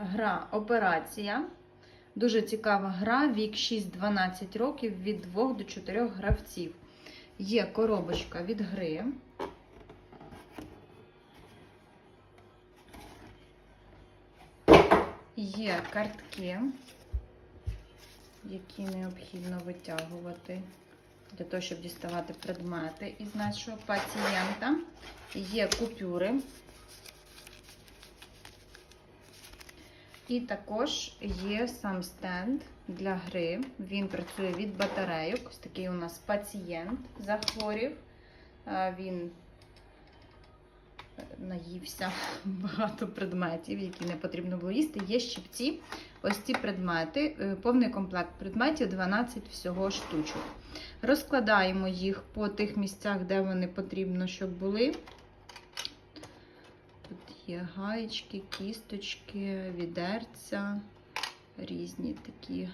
гра Операція. Дуже цікава гра, вік 6-12 років від 2 до 4 гравців. Є коробочка від гри. Є картки, які необхідно витягувати для того, щоб діставати предмети із нашого пацієнта. Є купюри. І також є сам стенд для гри. Він працює від батарейок. Ось такий у нас пацієнт захворів. Е, Він е, наївся багато предметів, які не потрібно було їсти. Є щипці. Ось ці предмети, е, повний комплект предметів, 12 всього штучок. Розкладаємо їх по тих місцях, де вони потрібно, щоб були. Є гаєчки, кісточки, відерця, різні такі.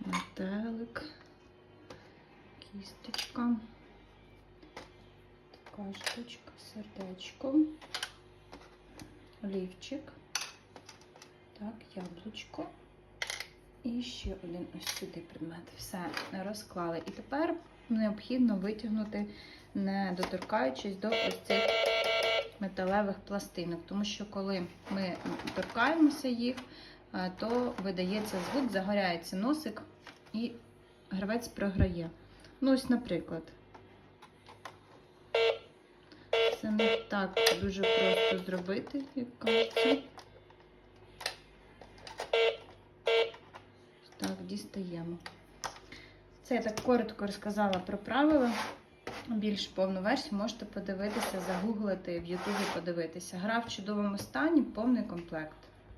Метелик, кісточка, така штучка, сердечко, олівчик, так, яблучко. І ще один ось сюди предмет. Все розклали. І тепер необхідно витягнути, не доторкаючись до ось цих металевих пластинок. Тому що коли ми торкаємося їх, е, то видається звук, загоряється носик і гравець програє. Ну, ось, наприклад. Це не так дуже просто зробити, як кажеться. Так, дістаємо. Це я так коротко розказала про правила. Більш повну версію можете подивитися, загуглити в Ютубі подивитися. Гра в чудовому стані, повний комплект.